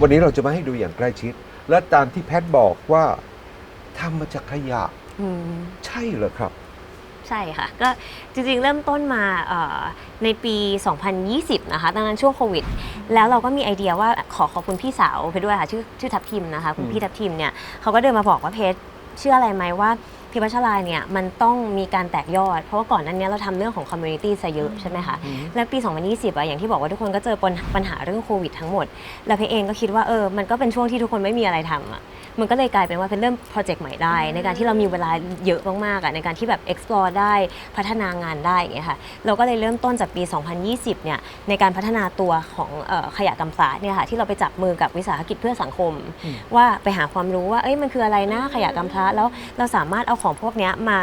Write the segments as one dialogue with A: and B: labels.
A: วันนี้เราจะมาให้ดูอย่างใกล้ชิด และตามที่แพทย์บอกว่าทำมาจากขยะ
B: อืม
A: ใช่เหรอครับ
B: ใช่ค่ะ ก็จริงๆ เริ่มต้นมาเอ่อในปี 2020 นะคะตอนนั้นช่วงโควิด แล้วเราก็มีไอเดียว่าขอขอบคุณพี่สาวไปด้วยค่ะ ชื่อชื่อทัพทิมนะคะ คุณ
A: อืม
B: พี่ทัพทิมเนี่ยเขาก็เดินมาบอกว่าเพชรเชื่ออะไรไหมว่า พิพัชรายเนี่ยมันต้องมีการแตกยอด เพราะว่าก่อนหนั้นเนี้ยเราทำเรื่องของคอมมูนิตี้ซะเยอะใช่ไหมคะแล้วปี 2020อะอย่างที่บอกว่าทุกคนก็เจอปัญปัญหาเรื่องโควิดทั้งหมด แล้วเพชรเองก็คิดว่าเออมันก็เป็นช่วงที่ทุกคนไม่มีอะไรทำอะ มันก็เลยกลายเป็นว่าเป็นเริ่มโปรเจกต์ใหม่ได้ ในการที่เรามีเวลาเยอะมากๆอะในการที่แบบ explore ได้พัฒนางานได้อย่างเงี้ยค่ะเราก็เลยเริ่มต้นจากปี 2020 เนี่ยในการพัฒนาตัวของเอ่อขยะกำพร้าเนี่ยค่ะที่เราไปจับมือกับวิสาหกิจเพื่อสังคม
A: อืม
B: ว่าไปหาความรู้ว่าเอ้ยมันคืออะไรนะขยะกำพร้าแล้วเราสามารถเอาของพวกเนี้ยมา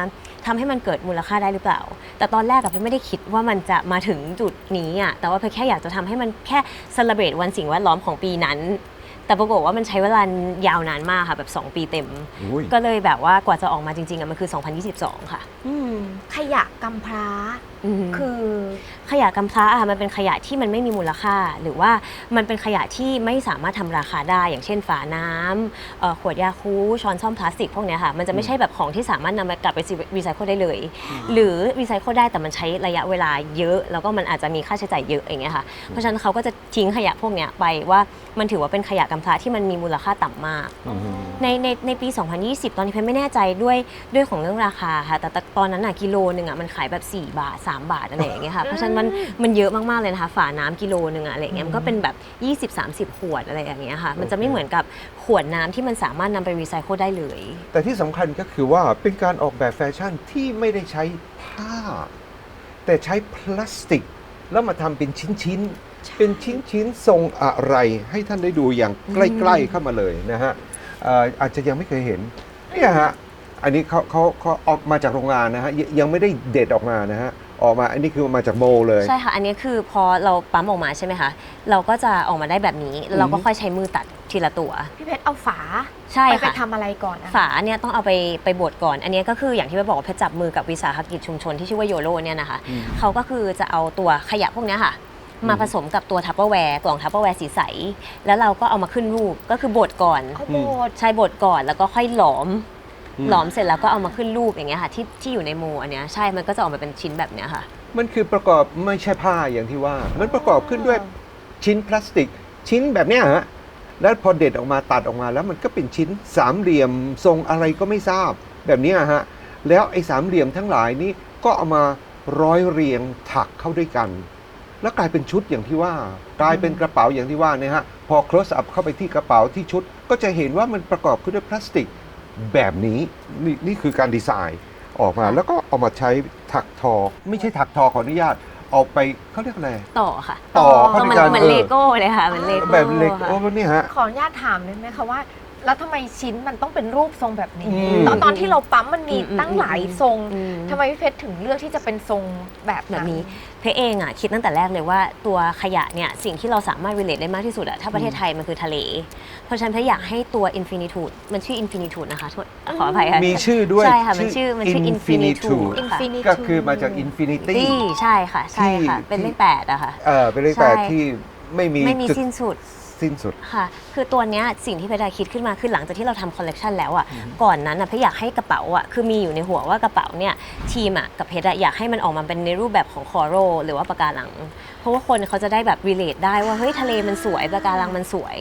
B: ทำให้มันเกิดมูลค่าได้หรือเปล่า แต่ตอนแรกกับเพชรไม่ได้คิดว่ามันจะมาถึงจุดนี้อะแต่ว่าเพชรแค่อยากจะทำให้มันแค่ celebrate วันสิ่งแวดล้อมของปีนั้น แต่ปรากฏว่ามันใช้เวลายาวนานมากค่ะแบบ 2 ปีเต็ม
A: อุ้ย
B: ก็เลยแบบว่ากว่าจะออกมาจริงๆอะมันคือ 2022 ค่ะ
C: อืมขยะกำพร้า
B: อืม
C: คือ
B: ขยะกำพร้าอะมันเป็นขยะที่มันไม่มีมูลค่า หรือว่ามันเป็นขยะที่ไม่สามารถทำราคาได้ อย่างเช่นฝาน้ำเอ่อขวดยาคูลช้อนซ่อมพลาสติกพวกเนี้ยค่ะ มันจะไม่ใช่แบบของที่สามารถนำมากลับไปรีไซเคิลได้เลย หรือรีไซเคิลได้แต่มันใช้ระยะเวลาเยอะ แล้วก็มันอาจจะมีค่าใช้จ่ายเยอะอย่างเงี้ยค่ะ เพราะฉะนั้นเขาก็จะทิ้งขยะพวกเนี้ยไปว่ามันถือว่าเป็นขยะกำพร้าที่มันมีมูลค่าต่ำมาก
A: อืม
B: ในในในปี 2020 ตอนนี้เพนไม่แน่ใจด้วยด้วยของเรื่องราคาค่ะ แต่แต่ตอนนั้นอะกิโลหนึ่งอะมันขายแบบ 4 บาท 3 บาทอะไรอย่างเงี้ยค่ะ เพราะฉะนั้นมันมันเยอะมาก ๆ เลยนะคะ ฝาน้ำกิโลหนึ่งอะอะไรอย่างเงี้ยมันก็เป็นแบบ 20-30 ขวดอะไรอย่างเงี้ยค่ะ มันจะไม่เหมือนกับขวดน้ำที่มันสามารถนำไปรีไซเคิลได้เลย
A: แต่ที่สำคัญก็คือว่าเป็นการออกแบบแฟชั่นที่ไม่ได้ใช้ผ้า แต่ใช้พลาสติก แล้วมาทำเป็นชิ้นๆ เป็นชิ้นๆ ทรงอะไรให้ท่านได้ดูอย่างใกล้ๆเข้ามาเลยนะฮะเอ่ออาจจะยังไม่เคยเห็นเนี่ยฮะอันนี้เขาเขาเขาออกมาจากโรงงานนะฮะยยังไม่ได้เด็ดออกมานะฮะ ออกมาอันนี้คือมาจากโมเลย
B: ใช่ค่ะ อันนี้คือพอเราปั๊มออกมาใช่ไหมคะ เราก็จะออกมาได้แบบนี้แล้วเราก็
A: อืม
B: ค่อยใช้มือตัดทีละตัว
C: พี่เพชรเอาฝา
B: ใช่
C: ไปไป
B: ค่ะ
C: ทำอะไรก่อนนะ
B: ฝาเนี่ยต้องเอาไปไปบดก่อน อันนี้ก็คืออย่างที่ไปบอกว่าเพชรจับมือกับวิสาหกิจชุมชนที่ชื่อว่าโยโรเนี่ยนะคะ
A: อืม
B: เขาก็คือจะเอาตัวขยะพวกเนี้ยค่ะ
A: อืม
B: มาผสมกับตัวทัพเปอร์แวร์กล่องทัพเปอร์แวร์สีใส แล้วเราก็เอามาขึ้นรูปก็คือบดก่อน
C: เอาโบด
B: ใช้บดก่อนแล้วก็ค่อยหลอม
A: อืม
B: หลอมเสร็จแล้วก็เอามาขึ้นรูปอย่างเงี้ยค่ะที่ที่อยู่ในโมอันเนี้ยใช่มันก็จะออกมาเป็นชิ้นแบบเนี้ยค่ะ
A: มันคือประกอบไม่ใช่ผ้าอย่างที่ว่า มันประกอบขึ้นด้วยชิ้นพลาสติก ชิ้นแบบเนี้ยฮะแล้วพอเด็ดออกมาตัดออกมาแล้วมันก็เป็นชิ้นสามเหลี่ยมทรงอะไรก็ไม่ทราบแบบเนี้ยฮะแล้วไอ้สามเหลี่ยมทั้งหลายนี้ก็เอามาร้อยเรียงถักเข้าด้วยกัน แล้วกลายเป็นชุดอย่างที่ว่า กลายเป็นกระเป๋าอย่างที่ว่าเนี่ยฮะพอ close up เข้าไปที่กระเป๋าที่ชุด ก็จะเห็นว่ามันประกอบขึ้นด้วยพลาสติก แบบนี้นี่นี่คือการดีไซน์ออกมา
B: ค่ะ
A: แล้วก็เอามาใช้ถักทอ ไม่ใช่ถักทอขออนุญาตออกไปเขาเรียกอะไร
B: ต่อค่ะ
A: ต่อ
C: อ๋อ
A: เขา
B: ก็
A: ใน
B: เหมือน
A: การ
B: เหมือน
A: เอ
B: เล
A: อ
B: โก้เลยค่ะเหมือนเลโก้
A: แบบเล็ก
B: ค่ะ
A: โอ้นี่ฮะ
C: ขออนุญาตถามได้ไหมคะว่า แล้วทำไมชิ้นมันต้องเป็นรูปทรงแบบนี้
A: อืม
C: ตอนตอนที่เราปั๊มมันมี
B: อืมอืม
C: ตั้งหลายทรง
B: อืม
C: ทำไมพี่เพชรถึงเลือกที่จะเป็นทรงแบบ
B: แบบ
C: นั้น
B: นี้ เพชรเองอะคิดตั้งแต่แรกเลยว่าตัวขยะเนี่ยสิ่งที่เราสามารถ relate ได้มากที่สุดอะถ้าประเทศไทยมันคือทะเล เพราะฉะนั้นเพชรอยากให้ตัว infinitude มันชื่อ infinitude นะคะโทษขออภัยค่ะ
A: มีชื่อด้วย
B: ใช่ค่ะมันชื่อมันชื่อ infinitude
C: อิน
B: ค่ะ
C: ฟินิ
A: ก็คือมาจาก infinity
B: ที่ใช่ค่ะ ใช่ค่ะ
A: ที่
B: เป็นเลขแปดอะค่ะ
A: เออเป็นเลขแปด
B: ใช่
A: ที่ไม่มี
B: ไม่มี
A: จุด
B: สิ้นสุด
A: สิ้นสุด
B: ค่ะ คือตัวเนี้ยสิ่งที่เพชรคิดขึ้นมาคือหลังจากที่เราทำคอลเลกชันแล้วอะ ก่อนนั้นอะเพชรอยากให้กระเป๋าอะ คือมีอยู่ในหัวว่ากระเป๋าเนี่ยทีมอะกับเพชรอะอยากให้มันออกมาเป็นในรูปแบบของคอโรหรือว่าปะการัง เพราะว่าคนเขาจะได้แบบ relate ได้ว่าเฮ้ยทะเลมันสวยปะการังมันสวย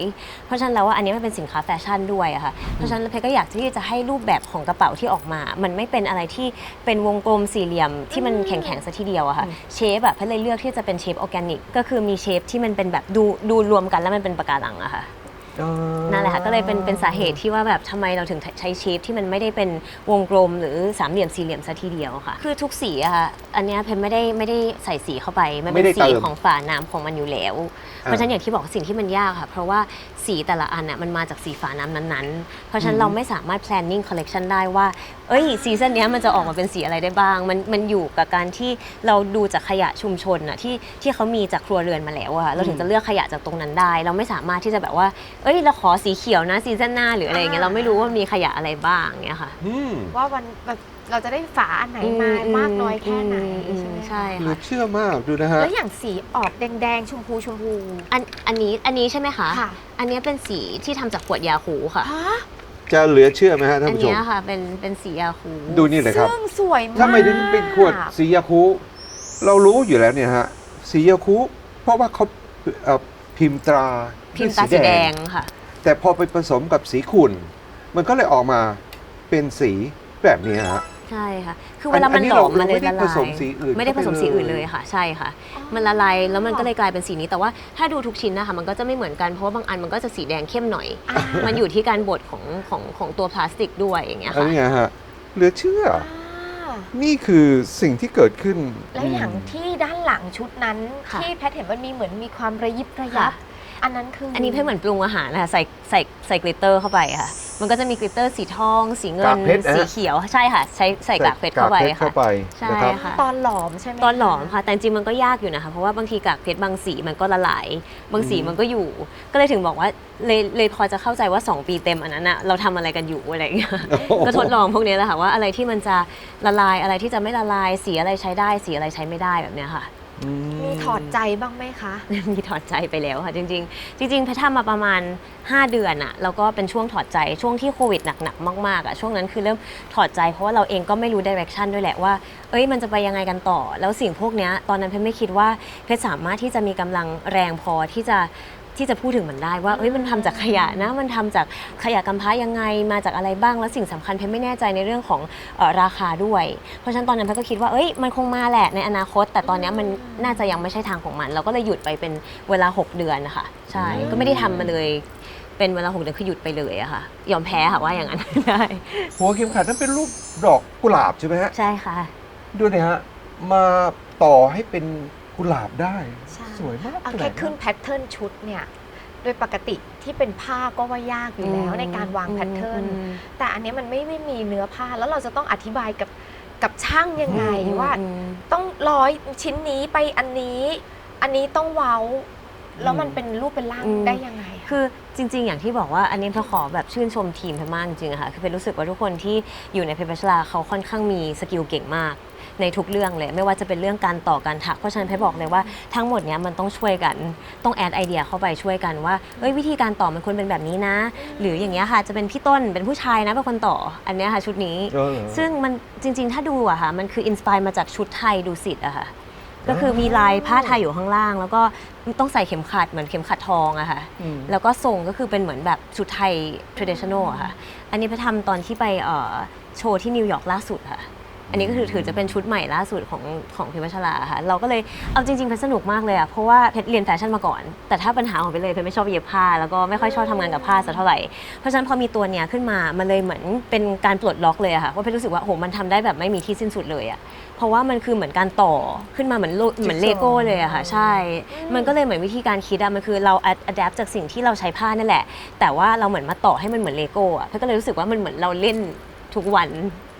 B: เพราะฉะนั้นแล้วว่าอันนี้มันเป็นสินค้าแฟชั่นด้วยอะค่ะเพราะฉะนั้นเพชรก็อยากที่จะให้รูปแบบของกระเป๋าที่ออกมา มันไม่เป็นอะไรที่เป็นวงกลมสี่เหลี่ยมที่มันแข็งๆซะทีเดียวอะค่ะเชฟแบบเพชรเลยเลือกที่จะเป็นเชฟออร์แกนิกก็คือมีเชฟที่มันเป็นแบบดูดูรวมกันแล้วมันเป็นปะการังอะค่ะ นั่นแหละค่ะก็เลยเป็นเป็นสาเหตุที่ว่าแบบทำไมเราถึงใช้เชฟที่มันไม่ได้เป็นวงกลมหรือสามเหลี่ยมสี่เหลี่ยมซะทีเดียวค่ะ คือทุกสีอะค่ะอันเนี้ยเพนไม่ได้ไม่ได้ใส่สีเข้าไป มัน
A: ไม่
B: เป็น
A: ได้
B: สี
A: เติม
B: ของฝาน้ำของมันอยู่แล้ว เพราะฉะนั้นอย่างที่บอกสิ่งที่มันยากค่ะ เพราะว่าสีแต่ละอันน่ะมันมาจากสีฝาน้ำนั้นๆ เพราะฉะนั้นเราไม่สามารถ planning collection ได้ว่า เอ้ยซีซันเนี้ยมันจะออกมาเป็นสีอะไรได้บ้าง มันมันอยู่กับการที่เราดูจากขยะชุมชนน่ะที่ที่เขามีจากครัวเรือนมาแล้วอะค่ะเราถึงจะเลือกขยะจากตรงนั้นได้ เราไม่สามารถที่จะแบบว่าเอ้ยเราขอสีเขียวนะซีซั่นหน้าหรืออะไรอย่างเงี้ย
C: อ่า
B: เราไม่รู้ว่ามีขยะอะไรบ้างเงี้ยค่ะ
A: อืม
C: ว่าวันเราเราจะได้ฝาอันไหนมามากน้อยแค่ไหน
B: อืม
C: ใช่ไหมคะ
B: ใช่
A: เหลื
B: ค่ะ
A: อเชื่อมากดูนะฮะ
C: แล้วอย่างสีออกแดงๆ ชมพูชมพู
B: อันอันนี้อันนี้ใช่ไหมคะ
C: ค่ะ
B: อันนี้เป็นสีที่ทำจากขวดยาคูค่ะ
C: ฮะ
A: จะเหลือเชื่อไหมฮะท่าน
B: อัน
A: ผู้ชม
B: เนี้ยค่ะเป็นเป็นสียาคู
A: ดูนี่เลยครับ
C: ซึ่งสวยมาก
A: ถ้าไม่ถึงเป็นขวดสียาคูเรารู้อยู่แล้วเนี่ยฮะสียาคูเพราะว่าเขาเอ่อ พิมพ์ตรา
B: พิมพ์ตาสีแดงค่ะ
A: แต่พอไปผสมกับสีขุ่น มันก็เลยออกมาเป็นสีแบบนี้ฮะ
B: ใช่ค่ะ คือเวลามันหลอมมันเลย
A: ไม่
B: ละ
A: ได้ผ
B: ลา
A: ส
B: ย
A: มสีอื่น
B: ไม่ได้ผสมสีอื่น
A: ข้าไป
B: เลยค่ะ ใช่ค่ะ มันละลายแล้วมันก็เลยกลายเป็นสีนี้ แต่ว่าถ้าดูทุกชิ้นนะคะมันก็จะไม่เหมือนกันเพราะว่าบางอันมันก็จะสีแดงเข้มหน่อย
C: อ่า
B: มันอยู่ที่การบดของของของตัวพลาสติกด้วยอย่างเงี้ย
A: อัน
B: ค่ะ
A: นี้ไงฮะเหลือเชื่อ
C: อ่า
A: นี่คือสิ่งที่เกิดขึ้น
C: และอย่างที่ด้านหลังชุดนั้น
B: ค่ะ
C: ที่แพทเห็นมันมีเหมือนมีความระยิบระยั
B: ค่ะ
C: บอันนั้นคือ
B: อั
C: อั
B: นนี้เพื่อเหมือนปรุงอาหารนะคะใส่ใส่ใส่กลิตเตอร์เข้าไปค่ะ มันก็จะมีกลิตเตอร์สีทอง สีเงิ
A: กาน กเพชรนะ
B: สีเขียวใช่ค่ะ ใช้ใส่กากเพชรเข้าไป
A: กกเพชร
B: ค่ะ
A: เข้าไป
B: ใช่
A: นะครับ
B: ค่ะ
C: ตอนหลอมใช่ไหม
B: ตอนหลอมค่ะแต่จริงๆมันก็ยากอยู่นะคะ เพราะว่าบางทีกากเพชรบางสีมันก็ละลาย บางสี
A: อืม
B: มันก็อยู่ ก็เลยถึงบอกว่าเลยเลยพอจะเข้าใจว่า 2 ปีเต็มอันนั้นอะเราทำอะไรกันอยู่อะไรอย่างเงี้ยก็ทดลองพวกนี้แหละค่ะว่าอะไรที่มันจะละลายอะไรที่จะไม่ละลายสีอะไรใช้ได้สีอะไรใช้ไม่ได้แบบเนี้ยค่ะ
A: อื
C: มีถอดใจบ้างไหมคะ
B: มีถอดใจไปแล้วค่ะ จริง ๆ จริงๆแพททำมาประมาณ 5 เดือนอะแล้วก็เป็นช่วงถอดใจช่วงที่โควิดหนักๆมากๆอะช่วงนั้นคือเริ่มถอดใจเพราะว่าเราเองก็ไม่รู้ดิเรกชันด้วยแหละว่า เอ้ยมันจะไปยังไงกันต่อ แล้วสิ่งพวกเนี้ยตอนนั้นเพชรไม่คิดว่าเพชรสามารถที่จะมีกำลังแรงพอที่จะ ที่จะพูดถึงมันได้ว่าเอ้ยมันทำจากขยะนะมันทำจากขยะกำพร้ายังไงมาจากอะไรบ้างแล้วสิ่งสำคัญเพชรไม่แน่ใจในเรื่องของเออราคาด้วย เพราะฉะนั้นตอนนั้นเพชรก็คิดว่าเอ้ยมันคงมาแหละในอนาคต แต่ตอนเนี้ยมันน่าจะยังไม่ใช่ทางของมัน เราก็เลยหยุดไปเป็นเวลา 6 เดือนนะคะใช่ก็ไม่ได้ทำมาเลยเป็นเวลา6เดือนคือหยุดไปเลยอะค่ะ ยอมแพ้ค่ะว่าอย่างนั้นได้
A: หัวเข็มขัดนั้นเป็นรูปดอกกุหลาบใช่ไหมฮะ
B: ใช่ค่ะ
A: ดูเนี่ยฮะมาต่อให้เป็น กุหลาบได้
C: ใช่
A: สวยมาก
C: เอา
A: ขนา
C: แค่
A: ด
C: ขึ้นแพทเทิร์นชุดเนี่ย โดยปกติที่เป็นผ้าก็ว่ายากอยู่แล้วในการวางแพทเทิร์น
B: อืม
C: แต่อันเนี้ยมันไม่ไม่มีเนื้อผ้าแล้วเราจะต้องอธิบายกับกับช่างยังไง
B: อืม
C: ว่า
B: อืม
C: ต้องร้อยชิ้นนี้ไปอันนี้ อันนี้ต้องเว้า แล้วมันเป็นรูปเป็นร่าง
B: อืม
C: ได้ยังไงะ
B: คือจริง ๆ อย่างที่บอกว่าอันนี้เพขอแบบชื่นชมทีมเพชรมากจริงๆอะค่ะ คือเพชรรู้สึกว่าทุกคนที่อยู่ในเพชรพัชราเขาค่อนข้างมีสกิลเก่งมากในทุกเรื่องเลย ไม่ว่าจะเป็นเรื่องการต่อการถักเพราะฉะนั้นเพชรบอกเลยว่าทั้งหมดเนี้ยมันต้องช่วยกันต้องแอดไอเดียเข้าไปช่วยกันว่าเอ้ยวิธีการต่อมันควรเป็นแบบนี้นะ หรืออย่างเงี้ยค่ะจะเป็นพี่ต้นเป็นผู้ชายนะเป็นคนต่ออันเนี้ยค่ะชุดนี้
A: เออเหรอ
B: ซึ่งมันจริง ๆ ถ้าดูอะค่ะมันคืออินสปายมาจากชุดไทยดูสิตอะค่ะ ก็คือมีลายผ้าไทยอยู่ข้างล่าง แล้วก็ต้องใส่เข็มขัดเหมือนเข็มขัดทองอะค่ะ
A: อืม
B: แล้วก็ทรงก็คือเป็นเหมือนแบบชุดไทย traditional อะค่ะ อันนี้ไปทำตอนที่ไปเอ่อโชว์ที่นิวยอร์กล่าสุดค่ะ อันนี้ก็คือถือจะเป็นชุดใหม่ล่าสุดของของพิมพ์ชลาค่ะ เราก็เลยเอาจริงๆเพชรสนุกมากเลยอะเพราะว่าเพชรเรียนแฟชั่นมาก่อน แต่ถ้าปัญหาของเพชรเลยเพชรไม่ชอบเย็บผ้า แล้วก็ไม่ค่อยชอบทำงานกับผ้าสักเท่าไหร่ เพราะฉะนั้นพอมีตัวเนี้ยขึ้นมา มันเลยเหมือนเป็นการปลดล็อกเลยอะค่ะว่าเพชรรู้สึกว่าโหมันทำได้แบบไม่มีที่สิ้นสุดเลยอะเพราะว่ามันคือเหมือนการต่อขึ้นมาเหมือนโลเหมือนเลโก้เลยอะค่ะใช่ มันก็เลยเหมือนวิธีการคิดอะมันคือเราอัดแอปจากสิ่งที่เราใช้ผ้านั่นแหละ แต่ว่าเราเหมือนมาต่อให้มันเหมือนเลโก้อะเพชรก็เลยรู้สึกว่ามันเหมือนเราเล่นทุกวัน
C: อืม